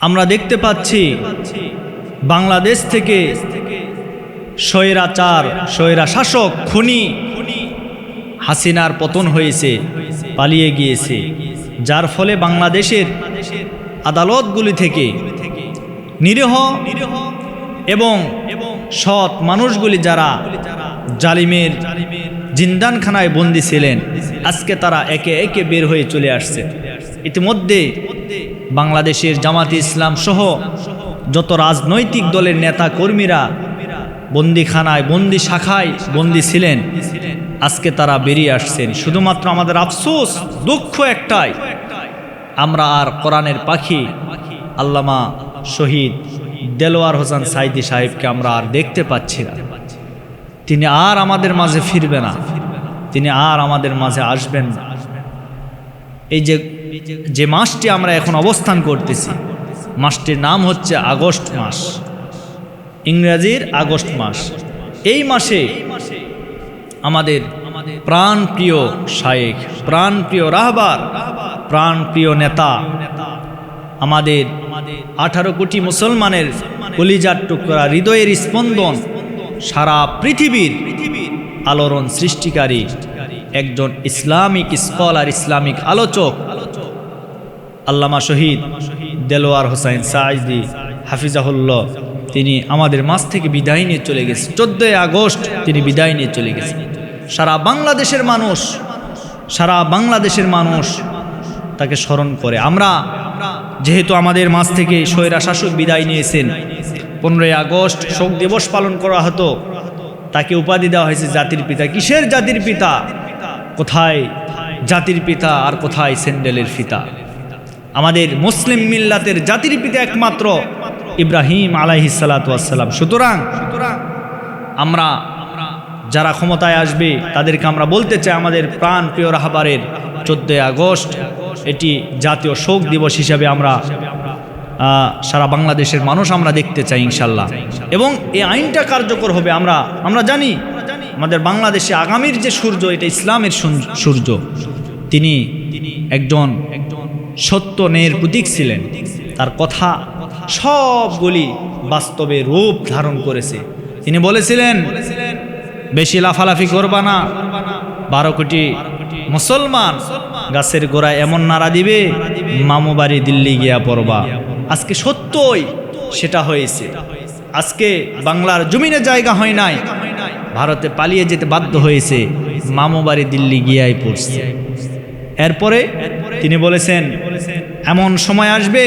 আমরা দেখতে পাচ্ছি বাংলাদেশ থেকে স্বৈরাচার স্বৈরা শাসক খুনি হাসিনার পতন হয়েছে, পালিয়ে গিয়েছে, যার ফলে বাংলাদেশের আদালতগুলি থেকে নিরীহ এবং সৎ মানুষগুলি যারা জালিমের জিন্দানখানায় বন্দী ছিলেন, আজকে তারা একে একে বের হয়ে চলে আসছে। ইতিমধ্যে বাংলাদেশের জামাতে ইসলাম সহ যত রাজনৈতিক দলের নেতা কর্মীরা বন্দিখানায়, বন্দি শাখায় বন্দি ছিলেন, আজকে তারা বেরিয়ে আসছেন। শুধুমাত্র আমাদের আফসোস, দুঃখ একটাই, আমরা আর কোরআনের পাখি আল্লামা শহীদ দেলোয়ার হোসেন সাইদি সাহেবকে আমরা আর দেখতে পাচ্ছি না। তিনি আর আমাদের মাঝে ফিরবে না, তিনি আর আমাদের মাঝে আসবেন না। এই যে যে মাসটি আমরা এখন অবস্থান করতেছি, মাসটির নাম হচ্ছে আগস্ট মাস। ইংরেজির আগস্ট মাস। এই মাসে আমাদের প্রাণ প্রিয় শায়েখ প্রাণ প্রিয় রাহবার প্রাণ প্রিয় নেতা, আমাদের আঠারো কোটি মুসলমানের কলিজার টুকরা হৃদয়ের স্পন্দন সারা পৃথিবীর আলোড়ন সৃষ্টিকারী একজন ইসলামিক স্কলার, ইসলামিক আলোচক আল্লামা শহীদ দেলোয়ার হোসাইন সাইদি হাফিজাহুল্লাহ, তিনি আমাদের মাছ থেকে বিদায় নিয়ে চলে গেছে। চোদ্দোই আগস্ট তিনি বিদায় নিয়ে চলে গেছেন সারা বাংলাদেশের মানুষ, সারা বাংলাদেশের মানুষ তাকে স্মরণ করে। আমরা যেহেতু আমাদের মাছ থেকে স্বৈরা শাসক বিদায় নিয়েছেন, পনেরোই আগস্ট শোক দিবস পালন করা হতো, তাকে উপাধি দেওয়া হয়েছে জাতির পিতা। কিসের জাতির পিতা? কোথায় জাতির পিতা আর কোথায় স্যান্ডেলের ফিতা? আমাদের মুসলিম মিল্লাতের জাতির পিতা একমাত্র ইব্রাহিম আলাইহি সালাতাম সুতরাং সুতরাং আমরা যারা ক্ষমতায় আসবে, তাদেরকে আমরা বলতে চাই আমাদের প্রাণ প্রিয় রাহাবারের চোদ্দোই আগস্ট। এটি জাতীয় শোক দিবস হিসাবে আমরা সারা বাংলাদেশের মানুষ আমরা দেখতে চাই ইনশাল্লাহ এবং এই আইনটা কার্যকর হবে আমরা আমরা জানি, আমাদের বাংলাদেশে আগামীর যে সূর্য, এটা ইসলামের সূর্য। তিনি একজন সত্য ন্যায়ের প্রতীক ছিলেন। তার কথা সবগুলি বাস্তবে রূপ ধারণ করেছে। তিনি বলেছিলেন, বেশি লাফালাফি করবা না। বারো কোটি মুসলমান গাছের গোড়ায় এমন নাড়া দিবে, মামু বাড়ি দিল্লি গিয়া পড়বা। আজকে সত্যই সেটা হয়েছে। আজকে বাংলার জমিনে জায়গা হয় নাই। ভারতে পালিয়ে যেতে বাধ্য হয়েছে, মামু বাড়ি দিল্লি গিয়াই পড়ছে। এরপরে তিনি বলেছেন এমন সময় আসবে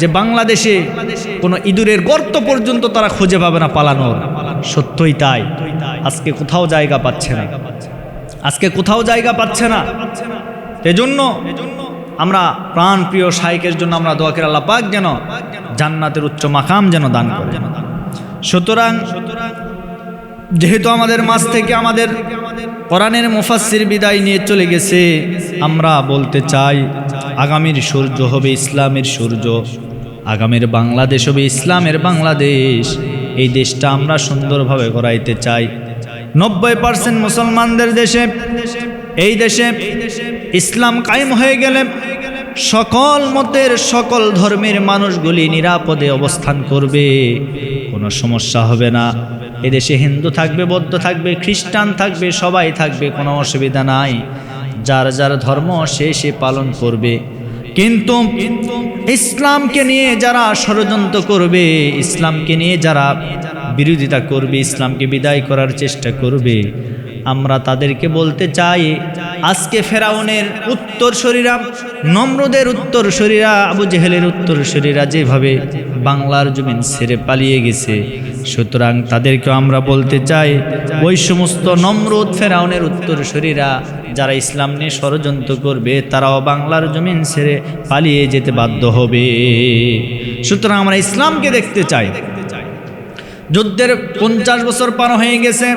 যে বাংলাদেশে কোনো ইঁদুরের গর্ত পর্যন্ত তারা খুঁজে পাবে না পালানোর। সত্যই তাই। আজকে কোথাও জায়গা পাচ্ছে না। আজকে কোথাও জায়গা পাচ্ছে না। এজন্য আমরা প্রাণ প্রিয় শাইকের জন্য আমরা দোয়া করে, আল্লাহ পাক যেন জান্নাতের উচ্চ মাকাম যেন দান করে। সুতরাং যেহেতু আমাদের মাছ থেকে আমাদের কোরআনের মুফাসসির বিদায় নিয়ে চলে গেছে, আমরা বলতে চাই আগামীর সূর্য হবে ইসলামের সূর্য, আগামীর বাংলাদেশ হবে ইসলামের বাংলাদেশ। এই দেশটা আমরা সুন্দরভাবে গড়াইতে চাই। নব্বই পার্সেন্ট মুসলমানদের দেশে, এই দেশে ইসলাম কায়েম হয়ে গেলে সকল মতের সকল ধর্মের মানুষগুলি নিরাপদে অবস্থান করবে। কোনো সমস্যা হবে না। এদেশে হিন্দু থাকবে, বৌদ্ধ থাকবে, খ্রিস্টান থাকবে, সবাই থাকবে, কোনো অসুবিধা নাই। যার যার ধর্ম সে সে পালন করবে। কিন্তু ইসলামকে নিয়ে যারা ষড়যন্ত্র করবে, ইসলামকে নিয়ে যারা বিরোধিতা করবে, ইসলামকে বিদায় করার চেষ্টা করবে আমরা তাদেরকে বলতে চাই, আজকে ফেরাউনের উত্তর শরীরা, নম্রদের উত্তর শরীরা, আবু জেহেলের উত্তর শরীরা যেভাবে বাংলার জমিন ছেড়ে পালিয়ে গেছে। সুতরাং তাদেরকেও আমরা বলতে চাই, ওই সমস্ত নম্রদ ফেরাউনের উত্তর শরীরা, যারা ইসলাম নিয়ে ষড়যন্ত্র করবে, তারাও বাংলার জমিন ছেড়ে পালিয়ে যেতে বাধ্য হবে। সুতরাং আমরা ইসলামকে দেখতে চাই। যুদ্ধের পঞ্চাশ বছর পার হয়ে গেছে।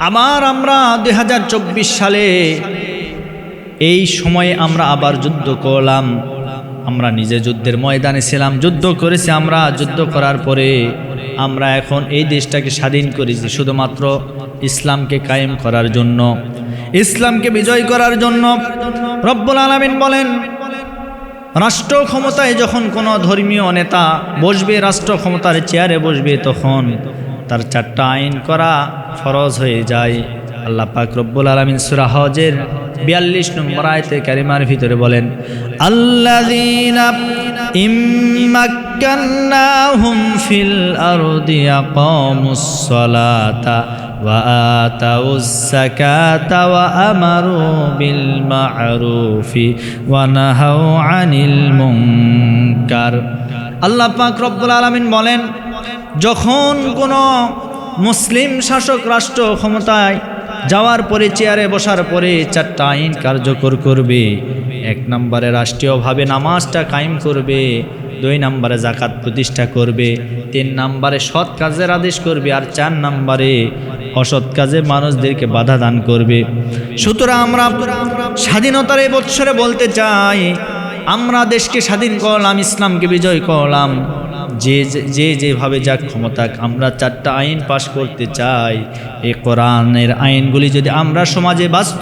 আবার আমরা দু হাজার চব্বিশ সালে এই সময়ে আমরা আবার যুদ্ধ করলাম। আমরা নিজে যুদ্ধের ময়দানে ছিলাম, যুদ্ধ করেছি আমরা। যুদ্ধ করার পরে আমরা এখন এই দেশটাকে স্বাধীন করেছি, শুধুমাত্র ইসলামকে কায়েম করার জন্য। ইসলামকে বিজয় করার জন্য রব্বুল আলমিন বলেন, রাষ্ট্র ক্ষমতায় যখন কোনো ধর্মীয় নেতা বসবে, রাষ্ট্র ক্ষমতার চেয়ারে বসবে, তখন তার চারটা আইন করা ফরজ হয়ে যায়। আল্লাহ পাক রব্বুল আলমিন সুরা বিয়াল্লিশ নম্বর আয়তে ক্যারিমার ভিতরে বলেন ইম্মাক্কান্নাহুম ফিল আরদি আকামুস সালাতা ওয়া আতাউস সাকাতা ওয়া আমারু বিল মা'রুফি ওয়া নাহাউ আনিল মুনকার। আল্লাহ পাক রব্বুল আলামিন বলেন যখন কোনো মুসলিম শাসক রাষ্ট্র ক্ষমতায় যাওয়ার পরে চেয়ারে বসার পরে চারটা আইন কার্যকর করবে, এক নম্বরে রাষ্ট্রীয়ভাবে নামাজটা কায়েম করবে, দুই নম্বরে জাকাত প্রতিষ্ঠা করবে, তিন নম্বরে সৎ কাজের আদেশ করবে আর চার নম্বরে অসৎ কাজে মানুষদেরকে বাধা দান করবে। সুতরাং আমরা স্বাধীনতার এই বৎসরে বলতে চাই, আমরা দেশকে স্বাধীন করলাম, ইসলামকে বিজয় করলাম। যে যে- যে যেভাবে যাক ক্ষমতা, আমরা চারটা আইন পাশ করতে চাই। এই কোরআনের আইনগুলি যদি আমরা সমাজে বাস্তব